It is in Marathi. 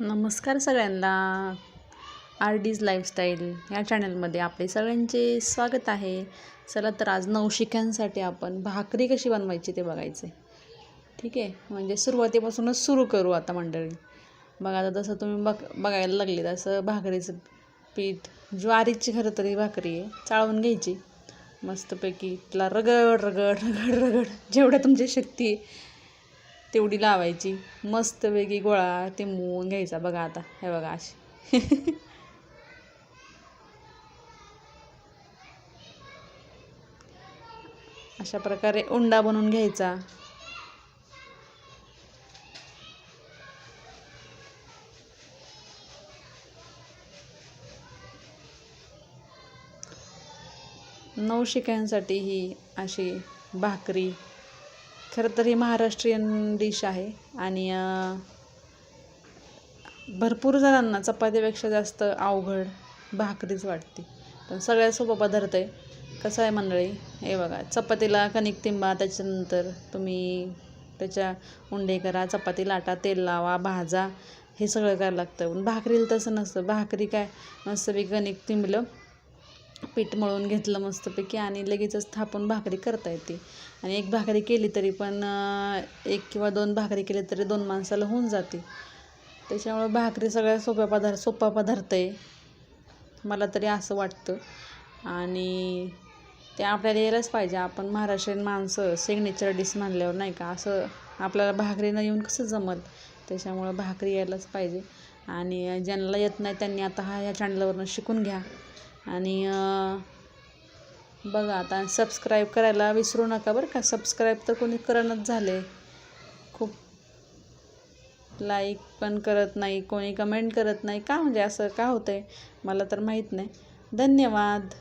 नमस्कार सगळ्यांना. आर डीज लाईफस्टाईल या चॅनलमध्ये आपले सगळ्यांचे स्वागत आहे. चला तर आज नवशिक्यांसाठी आपण भाकरी कशी बनवायची ते बघायचे ठीक आहे? म्हणजे सुरुवातीपासूनच सुरू करू आता मंडळी. बघा आता जसं तुम्ही बघ बघायला लागले तसं भाकरीचं पीठ ज्वारीची खरं तरी भाकरी आहे चाळवून घ्यायची. मस्तपैकी तिला रगड रगड रगड रगड जेवढ्या तुमची शक्ती आहे. तेवढी लावायची. मस्तपैकी गोळा ते मोवून घ्यायचा बघा आता. हे बघा अशी. अशा प्रकारे उंडा बनवून घ्यायचा. नवशिक्यांसाठी ही अशी भाकरी खरं तर ही महाराष्ट्रीयन डिश आहे आणि भरपूर जणांना चपातीपेक्षा जास्त अवघड भाकरीच वाटते. पण सगळ्यात सोपं पदार्थ आहे. कसं आहे मंडळी? हे बघा चपातीला कणिक तिंबा त्याच्यानंतर तुम्ही त्याच्या उंडे करा चपाती लाटा तेल लावा भाजा हे सगळं करायला लागतं. पण भाकरीला तसं नसतं. भाकरी काय? मस्तपैकी कणिक तिंबलं पीठ मळून घेतलं मस्तपैकी आणि लगेचच थापून भाकरी करता येते. आणि एक भाकरी केली तरी पण एक किंवा दोन भाकरी केली तरी दोन माणसाला होऊन जाते. त्याच्यामुळं भाकरी सगळ्या सोप्या पदार्थ सोपा पदार्थ आहे. मला तरी असं वाटतं. आणि ते आपल्याला यायलाच पाहिजे. आपण महाराष्ट्रीयन माणसं सिग्नेचर डिश म्हणल्यावर नाही का असं आपल्याला भाकरी न येऊन कसं जमल? त्याच्यामुळं भाकरी यायलाच पाहिजे. आणि ज्यांना येत नाही त्यांनी आता हा ह्या चॅनलवरनं शिकून घ्या. आणि बघा आता सबस्क्राईब करायला विसरू नका बरं का. सबस्क्राईब तर कोणी करणच झाले खूप लाईक पण करत नाही कोणी कमेंट करत नाही. का म्हणजे असं का होतं आहे मला तर माहीत नाही. धन्यवाद.